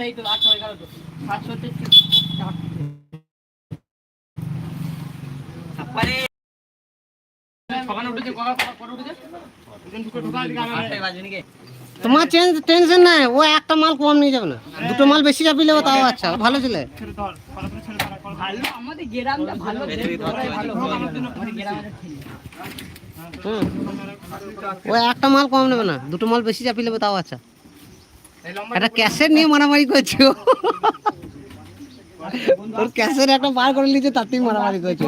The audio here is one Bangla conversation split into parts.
তো হয়ে তো সাতশো তারপরে সকালে উঠেছে উঠেছে। তোমার টেনশন নাই ও একটা মাল কম নিয়ে যাবে না। দুটো মাল বেশি চাপিয়ে নেব তাও আচ্ছা ভালো ছিল। হুম। ও একটা মাল কম নেবে না দুটো মাল বেশি চাপিয়ে নেবে তাও আচ্ছা। একটা ক্যাশের নিয়ে মারামারি করছ। তোর ক্যাশের একটা বার করে নিয়েছে তাতেই মারামারি করছ।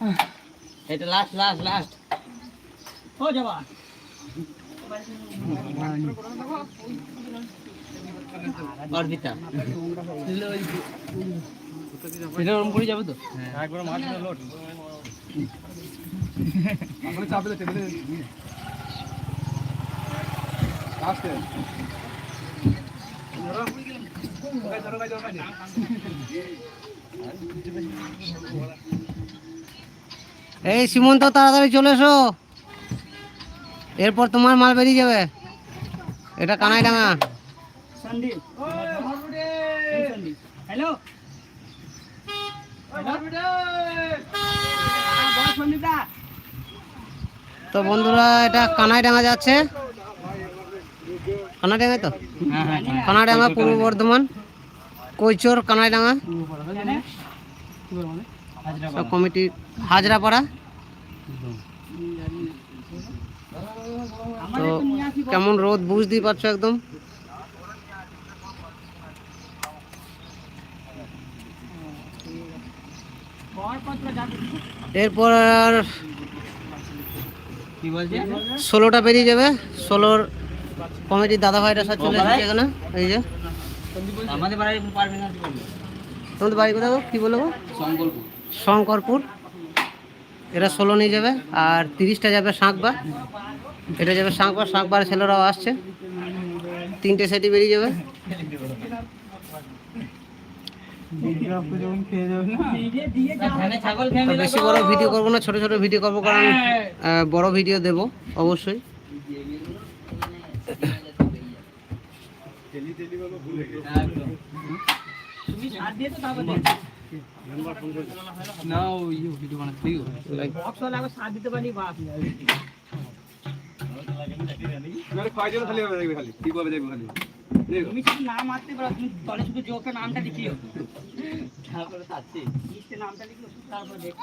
হ্যাঁ এটা লাস্ট লাস্ট লাস্ট ও যাবা অর্পিতা। এটা ওরকম করে যাবে তো? এই সীমন্ত তাড়াতাড়ি চলে এসো। এরপর তোমার মাল বেরিয়ে যাবে। এটা কানাই ডাঙা হ্যালো? তো বন্ধুরা, এটা কানাই ডাঙা যাচ্ছে। কানাই ডাঙায় তো? কানাডাঙ্গা পূর্ব বর্ধমান। কৈচর, কানাইডাঙ্গা। সব কমিটি, হাজরাপাড়া। তো কেমন রোদ, বুঝতেই পারছ একদম? এরপর আর ষোলোটা বেরিয়ে যাবে। ষোলোর কমিটির দাদা ভাইরা সব চলে এসেছে এখানে। এই যে। আমাদের বাড়ি তোমাদের বাড়ি কোথাও কি বলব শঙ্করপুর। এরা ষোলো নিয়ে যাবে। আর তিরিশটা যাবে শাঁকবা এটা যাবে শাঁকবা শাঁকবার ছেলেরাও আসছে। তিনটে সেটি বেরিয়ে যাবে। বেশি বড় ভিডিও করব না ছোট ছোট ভিডিও করব কারণ আহ, বড় ভিডিও দেবো অবশ্যই। তুমি সার দিয়ে তুমি শুধু নাম পারো, তুমি তলে শুধু জোকে নামটা লিখিও। তারপরে নামটা তারপরে দেখ।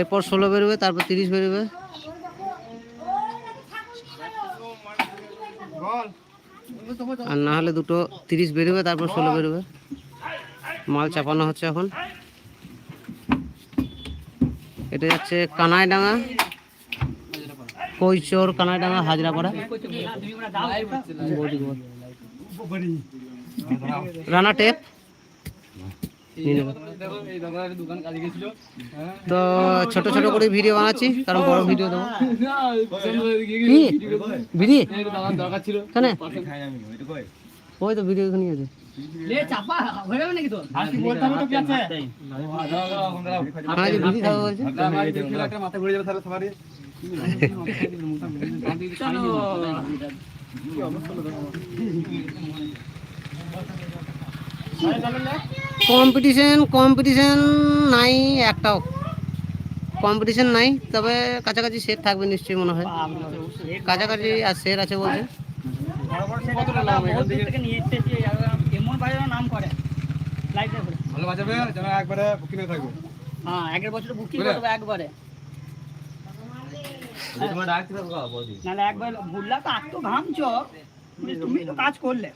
এরপর ষোলো বেরোবে, তারপর তিরিশ বেরোবে। আর না হলে দুটো তিরিশ বেরোবে, তারপর ষোলো বেরোবে। মাল চাপানো হচ্ছে এখন। এটা যাচ্ছে কানাইডাঙ্গা কৈচোর কানাইডাঙ্গা হাজরাপাড়া। রানা টেপ। তো ছোট ছোট করে ভিডিও বানাচ্ছি কারণ বড় ভিডিও দেবো। বিড়ি কেন? ওই তো ভিডিও এখানে আছে। কম্পিটিশন কম্পিটিশন নাই একটাও। কম্পিটিশন নাই তবে কাছাকাছি সেট থাকবে নিশ্চয়ই মনে হয়। কাছাকাছি আর সেট আছে বলছে। বাজারের নাম করে। লাইটে করে। ভালো বাজাবে যেন একবারে বুকিং থাকবে। হ্যাঁ আগের বছর বুকিং করব একবারে। নাহলে একবার ভুললা তো ঘামছ তুমি তো কাজ করলে।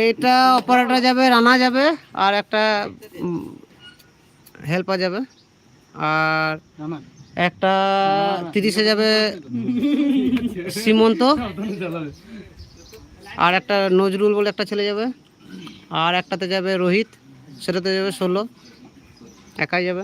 এইটা অপারেটর যাবে রানা যাবে আর একটা হেল্পার যাবে। আর একটা তিরিশে যাবে সীমন্ত আর একটা নজরুল বলে একটা ছেলে যাবে আর একটাতে যাবে রোহিত সেটাতে যাবে ষোলো একাই যাবে।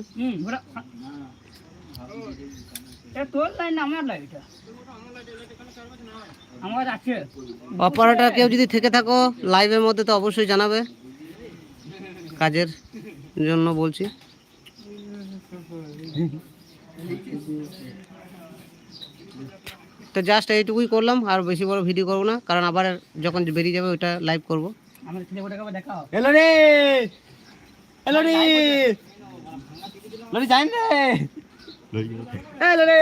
অপারেটর কেউ যদি থেকে থাকো লাইভের মধ্যে তো অবশ্যই জানাবে কাজের জন্য বলছি। তো জাস্ট এইটুকুই করলাম আর বেশি বড় ভিডিও করব না কারণ আবার যখন বেরিয়ে যাবে ওটা লাইভ করব। আমার ছেলে ওটাকে আবার দেখাও। এলো রে! এলো রে! লরি যাই রে এলো রে!